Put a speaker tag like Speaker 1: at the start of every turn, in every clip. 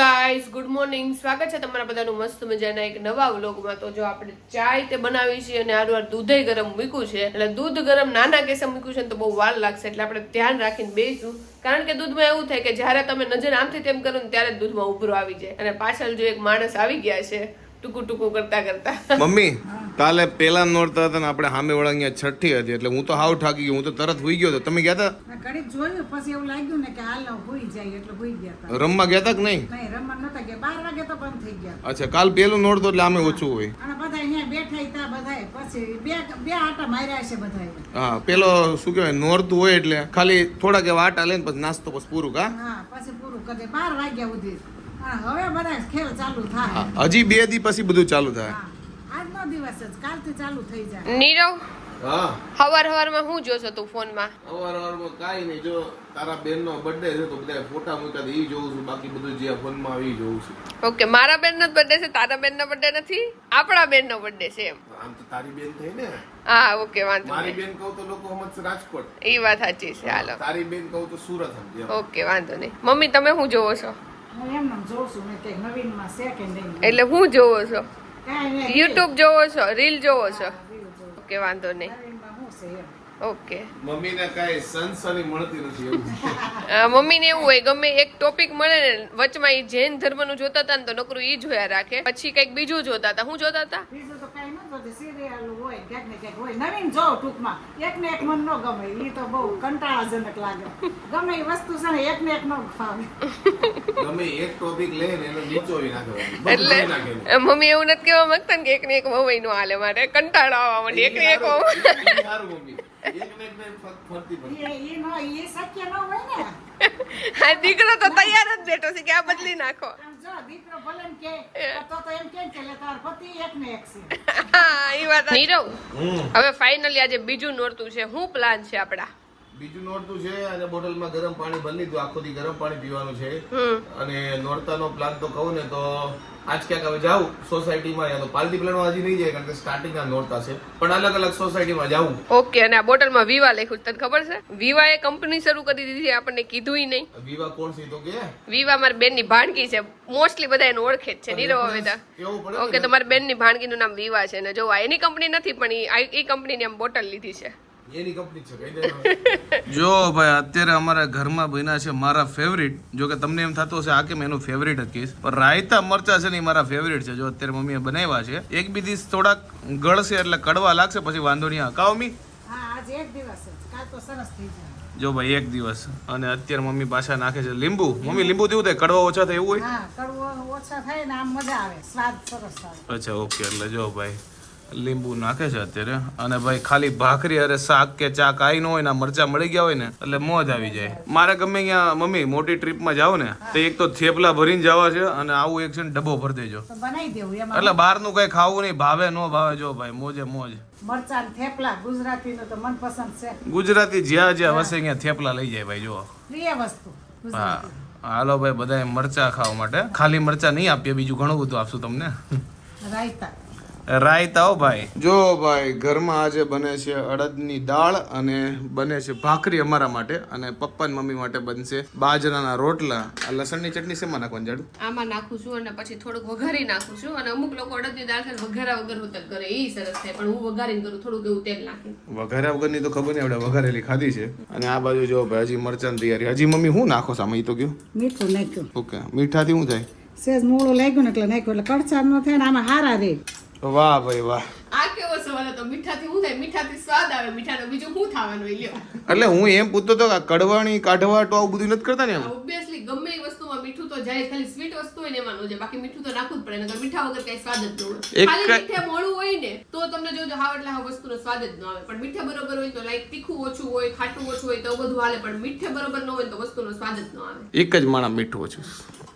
Speaker 1: Guys good morning સ્વાગત છે તમારા બધાનું મસ્ત મજાના એક નવા વ્લોગમાં. તો જો આપણે ચાય તે બનાવી છે અને આરવાર દૂધે ગરમ મૂક્યું છે. એટલે દૂધ ગરમ નાના કેસે મૂક્યું છે ને તો બહુ વાર લાગશે. એટલે આપણે ધ્યાન રાખીને બેસું. કારણ કે દૂધમાં એવું થાય કે જ્યારે તમે નજર આમથી તેમ કરો ને ત્યારે જ દૂધમાં ઉભરો આવી જાય. અને પાછળ જો એક માણસ આવી ગયા છે ટૂંકું ટૂંકું કરતા કરતા.
Speaker 2: મમ્મી કાલે પેલા નોરતા હતા ને આપણે સામે વાળા અહીંયા છઠ્ઠી હતી એટલે હું તો હાવ થાકી ગયો હું તો તરત હોઈ ગયો હતો. તમે ગયા હતા
Speaker 3: ઘડી જોયું પછી એવું લાગ્યું ને કે હાલ હોઈ જાય એટલે હોઈ ગયા હતા
Speaker 2: રમવા ગયા હતા કે નહીં?
Speaker 3: નહીં રમવા નતા ગયા. બાર વાગે તો બંધ થઈ ગયા.
Speaker 2: અચ્છા કાલ પેલું નોરતો એટલે આમે ઓછું હોય.
Speaker 3: અને બધા અહીંયા બેઠા હતા બધા પછી બે બે આટા માર્યા છે બધા
Speaker 2: હા પેલો શું કહેવાય નોરતું હોય એટલે ખાલી થોડાક એવા આટા લઈને પછી નાસ્તો પછી પૂરું કા?
Speaker 3: હા પછી પૂરું કરે બાર વાગ્યા સુધી. હવે બધા ખેલ ચાલુ થાય.
Speaker 2: હજી બે દી પછી બધું ચાલુ થાય.
Speaker 3: હા આજનો દિવસ જ કાલથી ચાલુ થઈ જાય.
Speaker 1: નીરવ
Speaker 2: હા.
Speaker 1: હવાર હવારમાં હું જોશો તું ફોનમાં?
Speaker 2: અવાર અવારમાં કાંઈ નહીં. જો તારા બેનનો બર્થડે છે તો બધા ફોટા મૂક્યા એ જોઉં છું. બાકી બધું જે ફોનમાં આવી જોઉં છું.
Speaker 1: ઓકે મારા બેનનો જ બર્થડે છે તારા બેનનો બર્થડે નથી? આપણા બેનનો બર્થડે છે એમ.
Speaker 2: આમ તો તારી બેન થઈ ને.
Speaker 1: હા ઓકે વાંધો
Speaker 2: મારી બેન કહું તો લોકો સમજશે રાજકોટ.
Speaker 1: એ વાત સાચી છે હાલો.
Speaker 2: તારી બેન કહું તો સુરત સમજે
Speaker 1: ઓકે વાંધો નહીં. મમ્મી તમે શું જોવો છો?
Speaker 3: હું એમ જોઉં છું મેં કે નવીનમાં છે કે નહીં
Speaker 1: એટલે હું જોવો છો? યુટ્યુબ જોવો છો રીલ જોવો છો. ઓકે વાંધો નહીં. ઓકે
Speaker 2: મમ્મીને કાંઈ સનસની મળતી નથી એવું.
Speaker 1: મમ્મીને એવું હોય ગમે એક ટોપિક મળે ને વચમાં ઈ જૈન ધર્મનું જોતા હતા ને તો નકરું ઈ જોયા રાખે. પછી કંઈક બીજું જોતા હતા હું જોતા હતા
Speaker 3: બીજું તો કાંઈ ન જોતી. સિરિયલ હોય ક્યાંક ને ક્યાંક હોય. નવીન જો ટૂંકમાં. એક ને એક મન ન ગમે. એ તો બહુ કંટાળાજનક લાગે. ગમે એ વસ્તુ છે ને એક ને એક ન ફાવે.
Speaker 2: ગમે એક ટોપિક લે ને એને નીચોવી નાખે.
Speaker 1: એટલે મમ્મી એવું નથી કહેવા માંગતા ને કે એક ને એક વવાઈ નો હાલે. મારે કંટાળો આવવા માંડી. એક ને એક.
Speaker 2: મમ્મી.
Speaker 1: આ દીકરો તો તૈયાર જ બેઠો છે કે આ બદલી નાખો.
Speaker 3: આમ જો દીકરો ભલે ને કે તો તો એમ કે કે લે તાર પતિ એક ને એક છે
Speaker 1: હા ઈ વાત નીરવ હવે ફાઇનલી આજે બીજું નોરતું છે. શું પ્લાન છે આપડા?
Speaker 2: બીજું નોરતું છે અને બોટલમાં ગરમ પાણી ભરી લીધું. આખો દી ગરમ પાણી પીવાનું છે. અને નોરતાનો પ્લાન તો કહું ને તો આજ ક્યાંક હવે જાઉં સોસાયટીમાં યા તો પાલતી પ્લાનમાં હજી નહીં જાય કારણ કે સ્ટાર્ટિંગના નોરતા છે. પણ અલગ અલગ સોસાયટીમાં જાઉં.
Speaker 1: ઓકે અને આ બોટલમાં વિવા લખ્યું તને ખબર છે? વિવા એ કંપની શરૂ કરી દીધી છે આપણને કીધું નહીં.
Speaker 2: વિવા કોણ છે તો કે?
Speaker 1: વિવા મારી બેનની ભાણકી છે. મોસ્ટલી બધા એને ઓળખે જ છે નીરવ હવે ઓકે તો મારી બેનની ભાણકીનું નામ વિવા છે. ને જો એની કંપની નથી પણ એ કંપનીની આમ બોટલ લીધી છે.
Speaker 2: એની કંપની છે કહી દે જો ભાઈ અત્યારે અમારા ઘરમાં બન્યા છે મારા ફેવરિટ જો કે તમને એમ થતું હશે આ કેમ એનું ફેવરિટ જ કહીશ પણ રાયતા મરચા છે ને એ મારા ફેવરિટ છે. જો અત્યારે મમ્મીએ બનાવ્યા છે. એક બી દિવસ થોડાક ગળશે એટલે કડવા લાગશે પછી વાંધો નહીં આવે. કાવ મમ્મી?
Speaker 3: હા આજે એક દિવસ જ કાલ તો સરસ થઈ જાય.
Speaker 2: જો ભાઈ એક દિવસ. અને અત્યારે મમ્મી પાછા નાખે છે લીંબુ. મમ્મી લીંબુ દેવું થાય કડવા ઓછા થાય એવું હોય?
Speaker 3: હા ઓછા થાય ને આમ મજા આવે. સ્વાદ સરસ
Speaker 2: અચ્છા ઓકે. એટલે જો ભાઈ લીંબુ નાખે છે અત્યારે. અને ભાઈ ખાલી ભાખરી અરે શાક કે ચા કાંઈ ન હોય ને મરચા મળી ગયા હોય ને એટલે મોજ આવી જાય. મારે ગમે અહીંયા મમ્મી મોટી ટ્રીપમાં જાવ ને તો એક તો થેપલા ભરીને જવા છે અને આવું એક છે ને ડબ્બો ભરી દેજો. એટલે બહારનું કઈ ખાવું નહીં ભાવે ન ભાવે જો ભાઈ મોજે મોજ.
Speaker 3: મરચાં ને થેપલા ગુજરાતીનું તો મનપસંદ છે.
Speaker 2: ગુજરાતી જ્યાં જ્યાં વસે અહીંયા થેપલા લઈ જાય ભાઈ જો
Speaker 3: પ્રિય વસ્તુ
Speaker 2: હા. હાલો ભાઈ બધા મરચા ખાવા માટે. ખાલી મરચા નહીં આપીએ બીજું ઘણું બધું આપશું તમને.
Speaker 3: રાયતા.
Speaker 2: રાયતા હો ભાઈ. જો ભાઈ ઘરમાં આજે બને છે અડદની દાળ અને બને છે ભાખરી અમારા માટે અને પપ્પા ને મમ્મી માટે બનશે બાજરાના રોટલા. આ લસણની ચટણી શેમાં નાખવાની જાડું?
Speaker 1: આમાં નાખું છું અને પછી થોડુંક વઘારી નાખું છું અને અમુક લોકો અડદની દાળ છે વઘારા વગર હોતા કરે એ સરસ થાય. પણ હું વઘારીને કરું થોડુંક એવું તેલ નાખીને
Speaker 2: વઘાર્યા વગરની તો ખબર નહીં આપણે વઘારેલી ખાધી છે. અને આ બાજુ જો ભાઈ હજી મરચાની તૈયારી. હજી મમ્મી હું નાખો સામે? એ તો કયું?
Speaker 3: મીઠું નાખ્યું.
Speaker 2: ઓકે મીઠાથી શું થાય?
Speaker 3: સેજ મોળું લાગ્યું ને એટલે નાખ્યું એટલે કડછાર ન થાય ને આમાં હારા રે.
Speaker 2: વાહ ભાઈ વાહ.
Speaker 1: આ કેવો સવાલ હતો? મીઠાથી શું થાય? મીઠાથી સ્વાદ આવે મીઠાનો બીજું શું થવાનું એ લ્યો.
Speaker 2: એટલે હું એમ પૂછતો હતો કે કડવાણી કાઢવાટો આવું બધું નથી કરતા ને એમ?
Speaker 1: ઓબ્વિયસલી ગમે એ વસ્તુમાં મીઠું તો જાય ખાલી સ્વીટ વસ્તુ હોય ને એમાં જાય. બાકી મીઠું તો નાખવું જ પડે નકર મીઠા વગર કઈ સ્વાદ જ ન હોય. ખાલી મીઠે મોળું હોય ને તો તમને જોજો હાવ એટલે હાવ વસ્તુનો સ્વાદ જ ન આવે. પણ મીઠે બરોબર હોય તો લાઈક તીખું ઓછું હોય ખાટું ઓછું હોય તો બધું હાલે પણ મીઠે બરોબર ન હોય તો વસ્તુનો સ્વાદ જ ન આવે.
Speaker 2: એક જ માણા મીઠું ઓછું.
Speaker 3: જો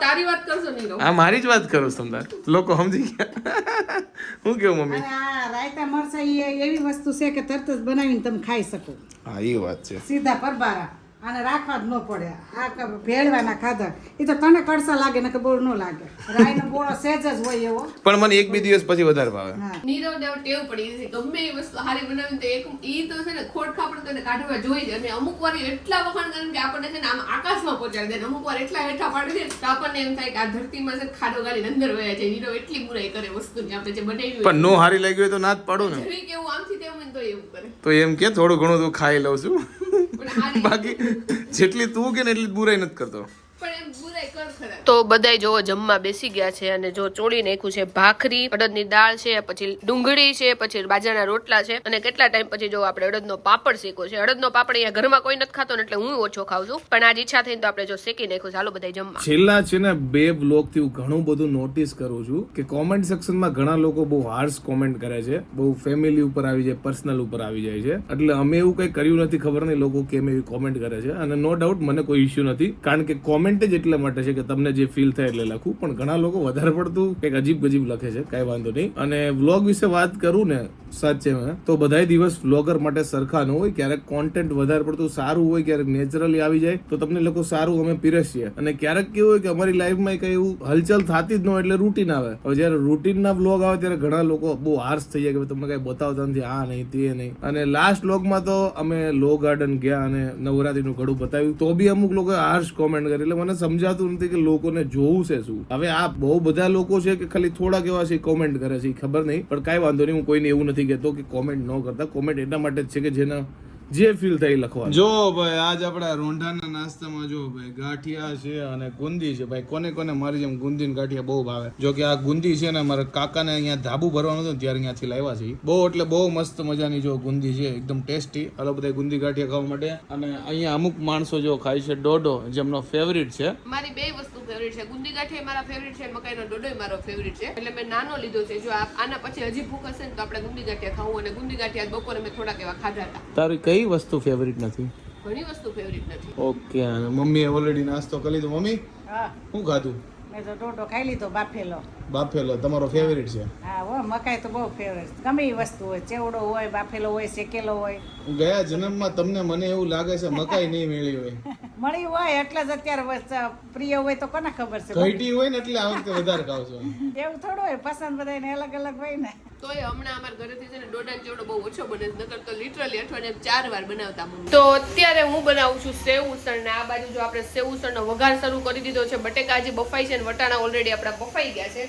Speaker 1: તારી વાત કરશો નહીં
Speaker 2: આ મારી જ વાત કરું છું તમને લોકો સમજી ગયા. હું કેવું મમ્મી?
Speaker 3: આ રાયતા મરસા એ એવી વસ્તુ છે કે તરત જ બનાવીને તમે ખાઈ શકો.
Speaker 2: હા એ વાત છે.
Speaker 3: સીધા પરબારા. આને રાખવા જ ન પડે. આ ભેળવાના ખાધા. એ તો તને કડસા લાગે ને કે બહુ ન લાગે. રાઈનો બોળો સેજ જ હોય એવો.
Speaker 2: પણ મને એક બે દિવસ પછી વધારે ભાવે.
Speaker 1: નીરવ દેવ ટેવ પડી છે. ગમે એ વસ્તુ હારી બનાવી તો એક ઈ તો છે ને ખોટ ખાપડ તો કાઢવા જોઈએ અને અમુક વાર એટલા વખાણ કરે કે આપણને છે ને આમ આકાશમાં પહોંચાડી દે અમુક વાર એટલા હેઠા પાડી દે તો આપણને એમ થાય કે આ ધરતીમાં છે ખાડો ગાડીને અંદર વયા છે નીરવ એટલી બુરાઈ કરે વસ્તુની આપણે જે બનાવી
Speaker 2: પણ નો હારી લાગી હોય તો ના જ પાડો ને.
Speaker 1: કેવું આમથી તેમ તો એવું કરે.
Speaker 2: તો એમ કે થોડું ઘણું તું ખાઈ લઉં છું. બાકી જેટલી તું કે ને એટલી બુરાઈ નથી કરતો.
Speaker 1: તો બધાય જો જમવા બેસી ગયા છે અને જો ચોળી નાખ્યું છે, ભાખરી, અડદની દાળ છે, પછી ડુંગળી છે, પછી બાજરાના રોટલા છે અને કેટલા ટાઈમ પછી જો આપણે અડદનો પાપડ શેકો છે. અડદનો પાપડ અહીંયા ઘરમાં કોઈ નથી ખાતો એટલે હું ઓછો ખાઉં છું. પણ આજ ઈચ્છા થઈને તો આપણે જો શેકી નાખ્યું ચાલો બધા જમવા.
Speaker 2: છેલ્લા છે ને બે બ્લોગથી હું ઘણું બધું નોટિસ કરું છું કે કોમેન્ટ સેક્શનમાં ઘણા લોકો બહુ હાર્શ કોમેન્ટ કરે છે. બહુ ફેમિલી ઉપર આવી જાય પર્સનલ ઉપર આવી જાય છે. એટલે અમે એવું કંઈ કર્યું નથી ખબર નહીં લોકો કેમ એવી કોમેન્ટ કરે છે. અને નો ડાઉટ મને કોઈ ઇશ્યુ નથી. કારણ કે કોમેન્ટ જ એટલા માટે છે કે તમને જે ફીલ થાય એટલે લખું. પણ ઘણા લોકો વધારે પડતું કંઈક અજીબ ગજીબ લખે છે, કાંઈ વાંધો નહીં. અને વ્લોગ વિશે વાત કરું ને, સાચે મેં, તો બધાય દિવસ વ્લોગર માટે સરખા ન હોય, ક્યારેક કોન્ટેન્ટ વધારે પડતું સારું હોય, ક્યારેક નેચરલી આવી જાય, તો તમને લોકો સારું અમે પીરસીએ. અને ક્યારેક કેવું હોય કે અમારી લાઈફમાં કઈ એવું હલચલ થતી જ ન હોય એટલે રૂટીન આવે. હવે જ્યારે રૂટીનના વ્લોગ આવે ત્યારે ઘણા લોકો બહુ હાર્સ થઈ જાય કે તમને કઈ બતાવતા નથી, આ નહીં, તે નહીં. અને લાસ્ટ વ્લોગમાં તો અમે લો ગાર્ડન ગયા અને નવરાત્રીનું ઘડું બતાવ્યું તો બી અમુક લોકો હાર્શ કોમેન્ટ કરી એટલે મને સમજાતું નથી કે લોકોને જોવું છે શું? હવે આ બહુ બધા લોકો છે કે ખાલી થોડાક એવા છે કોમેન્ટ કરે છે ખબર નહીં. પણ કાંઈ વાંધો નહીં, હું કોઈને એવું નથી કહેતો કે કોમેન્ટ ન કરતા. કોમેન્ટ એટલા માટે જ છે કે જેના જે ફીલ થાય લખવા જો ભાઈ આજ આપણા રોંઢાના નાસ્તામાં જો ભાઈ ગાંઠિયા છે અને ગુંદી છે. ભાઈ કોને કોને મારી જેમ ગુંદી ગાંઠિયા બહુ ભાવે? જો કે આ ગુંદી છે ને મારા કાકાને અહીંયા ધાબુ ભરવાનું હતું ને ત્યારે અહીંયાથી લાવ્યા છે. બહુ એટલે બહુ મસ્ત મજાની જો ગુંદી છે એકદમ ટેસ્ટી. હાલો બધા ગુંદી ગાંઠિયા ખાવા માટે. અને અહીંયા અમુક માણસો જો ખાય છે ડોડો જેમનો ફેવરિટ છે.
Speaker 1: મારી બે વસ્તુ ફેવરિટ છે. ગુંદી ગાંઠિયા મારા ફેવરિટ છે મકાઈનો ડોડો મારો ફેવરિટ છે. એટલે મેં નાનો લીધો છે. જો આના પછી હજી ભૂખ હશે ને તો આપણે ગુંદી ગાંઠિયા ખાવું. અને ગુંદી ગાંઠિયા બપોરે મેં થોડાક એવા ખાધા હતા.
Speaker 2: તારી કઈ વસ્તુ ફેવરિટ નથી?
Speaker 1: ઘણી વસ્તુ ફેવરિટ નથી.
Speaker 2: ઓકે મમ્મીએ ઓલરેડી નાસ્તો કરી લીધો. મમ્મી
Speaker 3: હા.
Speaker 2: શું ખાધું?
Speaker 3: મેં તો ટોટો ખાઈ લીધો બાફેલો.
Speaker 2: બાફેલો તમારો ફેવરિટ છે.
Speaker 3: હા હો મકાઈ તો બહુ ફેવરેટ ગમે એ વસ્તુ હોય ચેવડો હોય બાફેલો હોય શેકેલો હોય.
Speaker 2: ગયા જન્મમાં તમને મને એવું લાગે છે મકાઈ નહીં મેળી હોય.
Speaker 3: મળી હોય એટલે જ અત્યારે પ્રિય હોય તો કોને ખબર છે?
Speaker 2: ઘટી હોય ને એટલે આ વખતે વધારે ખાવ છો.
Speaker 3: એવું થોડું હોય પસંદ બધાને અલગ અલગ હોય ને.
Speaker 1: તોય હમણાં અમારા ઘરેથી છે ને દોઢાન ચેવડો બહુ ઓછો બને છે નકર તો લિટરલી અઠવાડિયે ચાર વાર બનાવતા મમ્મી. તો અત્યારે હું બનાવું છું સેવ ઉસળ ને આ બાજુ જો આપણે સેવ ઉસળનો વઘાર શરૂ કરી દીધો છે બટેકા હજી બફાઈ છે ને વટાણા ઓલરેડી આપણા બફાઈ ગયા છે.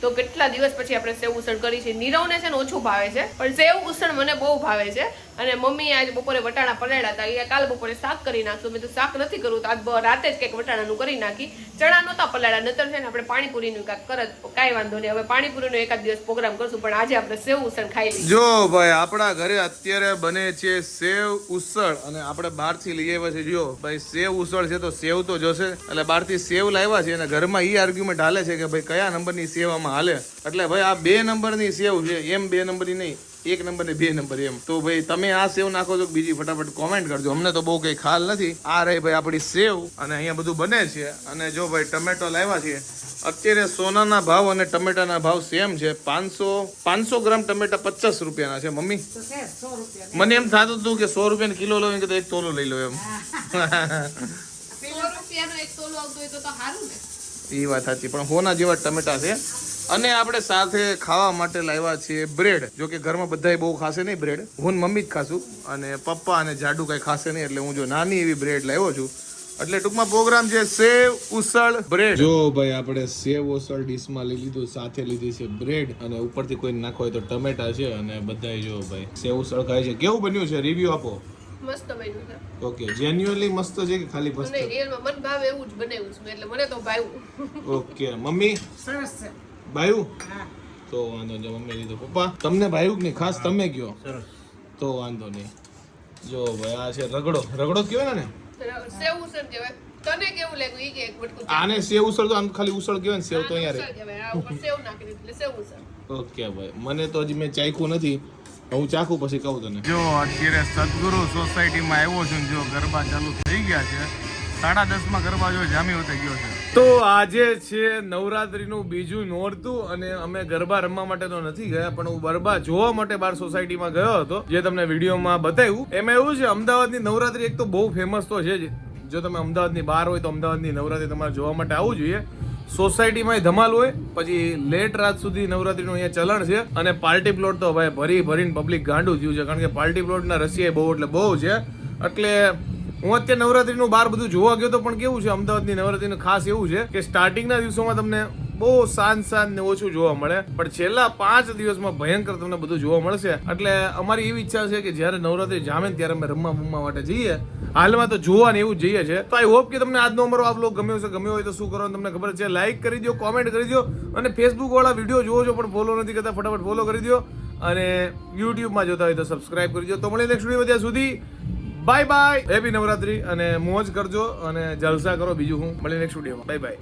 Speaker 1: તો કેટલા દિવસ પછી આપણે સેવ ઉસળ કરી છે નીરવને છે ને ઓછું ભાવે છે, પણ સેવ ઉસળ મને બહુ ભાવે છે. અને મમ્મી આજે બપોરે વટાણા પલાળ્યા હતા એ કાલ બપોરે શાક કરી નાખશું મેં તો શાક નથી કરવું આજ રાતે જ કંઈક વટાણાનું કરી નાખી. ચણા નહોતા પલાળ્યા નતર છે ને આપણે પાણીપુરીનું કાંઈક કરત કાંઈ વાંધો નહીં. હવે પાણીપુરીનો એકાદ દિવસ પ્રોગ્રામ કરશું, પણ આજે આપણે સેવ ઉસળ ખાઈ લઈએ.
Speaker 2: જો ભાઈ, આપણા ઘરે અત્યારે બને છે સેવ ઉસળ, અને આપણે બહારથી લઈ આવ્યા છે જો ભાઈ, સેવ ઉસળ છે તો સેવ તો જોશે. એટલે બહારથી સેવ લાવ્યા છે અને ઘરમાં એ આર્ગ્યુમેન્ટ હાલે છે કે ભાઈ, કયા નંબરની સેવ આમાં હાલે. એટલે ભાઈ આ બે નંબરની સેવ છે એમ બે નંબરની નહીં એક નંબર ને બે નંબર એમ. તો ભાઈ તમે આ સેવ નાખો છો બીજી ફટાફટ કોમેન્ટ કરજો. અમને તો બહુ કઈ ખ્યાલ નથી. આ રહી ભાઈ આપણી સેવ અને અહીંયા બધું બને છે. અને જો ભાઈ ટમેટો લાવ્યા છે અત્યારે સોનાના ભાવ અને ટમેટાના ભાવ સેમ છે. પાંચસો પાંચસો ગ્રામ ટમેટા પચાસ રૂપિયાના છે મમ્મી. મને એમ થતું હતું કે સો રૂપિયા કિલો લો કે એક તોલો લઈ લો એમ.
Speaker 1: ને.
Speaker 2: એ વાત સાચી. પણ હોના જેવા ટમેટા છે. અને આપણે સાથે ખાવા માટે લાવ્યા છીએ બ્રેડ. જો કે ઘરમાં બધાય બહુ ખાશે નહીં બ્રેડ. હું મમ્મી જ ખાશું. અને પપ્પા અને જાડુ કઈ ખાશે નહીં એટલે હું જો નાની એવી બ્રેડ લાવ્યો છું. એટલે ટૂંકમાં પ્રોગ્રામ છે સેવ ઉસળ બ્રેડ. જો ભાઈ આપણે સેવ ઉસળ ડીશમાં લઈ લીધું સાથે લીધી છે બ્રેડ અને ઉપરથી કોઈ નાખો હોય તો ટમેટા છે અને બધાય જો ભાઈ સેવ ઉસળ ખાય છે. કેવું બન્યું છે? રિવ્યુ આપો.
Speaker 1: મસ્ત બન્યું છે.
Speaker 2: ઓકે જેન્યુઅલી મસ્ત છે કે ખાલી મસ્ત?
Speaker 1: નહીં રિયલમાં મન ભાવે એવું જ બનાવ્યું છે. એટલે મને તો ભાવ્યું.
Speaker 2: Okay mummy?
Speaker 3: સરસ છે. હા.
Speaker 2: તો વાંધો નહીં મમ્મી લીધો પપ્પા. તમને કે નહીં? ખાસ તમે કયો? તો વાંધો નહીં. જો ભાઈ આ છે રગડો. રગડો કહેવાય ને
Speaker 1: સેવ ઉસળ કહેવાય. તને કેવું લાગ્યું? ઈ કે એક વટકું
Speaker 2: આને સેવ ઉસળ તો આમ ખાલી ઉસળ કહેવાય ને સેવ તો અહીંયા
Speaker 1: ઉસળ કહેવાય. આ ઉપર સેવ નાખી એટલે સેવ ઉસળ.
Speaker 2: ઓકે ભાઈ મને તો હજી મેં ચાખ્યું નથી. હું ચાખું પછી કહું તને. જો અત્યારે સદગુરુ સોસાયટીમાં આવ્યો છું જો ગરબા ચાલુ થઈ ગયા છે સાડા દસમાં ગરબા જો જામી હોતે ગયો છે. તો આજે છે નવરાત્રીનું બીજું નોરતું અને અમે ગરબા રમવા માટે તો નથી ગયા, પણ હું ગરબા જોવા માટે બાર સોસાયટીમાં ગયો હતો, જે તમને વિડીયોમાં બતાવ્યું. એમાં એવું છે, અમદાવાદની નવરાત્રી એક તો બહુ ફેમસ તો છે જ. જો તમે અમદાવાદની બહાર હોય તો અમદાવાદની નવરાત્રી તમારે જોવા માટે આવવું જોઈએ. સોસાયટીમાં ધમાલ હોય, પછી લેટ રાત સુધી નવરાત્રીનું અહીંયા ચલણ છે અને પાર્ટી પ્લોટ તો ભાઈ ભરી ભરીને પબ્લિક ગાંડું થયું છે, કારણ કે પાર્ટી પ્લોટના રસિયા બહુ, એટલે બહુ છે. એટલે હું અત્યારે નવરાત્રીનું બહાર બધું જોવા ગયો તો પણ કેવું છે? અમદાવાદની નવરાત્રીનું ખાસ એવું છે કે સ્ટાર્ટિંગના દિવસોમાં તમને બહુ શાંત શાંત ને ઓછું જોવા મળે. પણ છેલ્લા પાંચ દિવસમાં ભયંકર તમને બધું જોવા મળશે. એટલે અમારી એવી ઈચ્છા છે કે જ્યારે નવરાત્રી જામે ત્યારે અમે રમવા બમવા માટે જઈએ. હાલમાં તો જોવા એવું જઈએ છે. તો આઈ હોપ કે તમને આજનો અમારો આ બ્લોગ ગમ્યો છે ગમ્યો હોય તો શું કરવાનું તમને ખબર છે? લાઈક કરી દો કોમેન્ટ કરી દો અને ફેસબુક વાળા વીડિયો જોવો છો પણ ફોલો નથી કરતા, ફટાફટ ફોલો કરી દો અને યુટ્યુબમાં જોતા હોય તો સબસ્ક્રાઇબ કરી દો તો મળે નેક્સ્ટ વીડિયો ત્યાં સુધી. બાય બાય હેપી નવરાત્રી અને મોજ કરજો અને જલસા કરો. બીજું હું મળીને નેક્સ્ટ વિડીયોમાં બાય બાય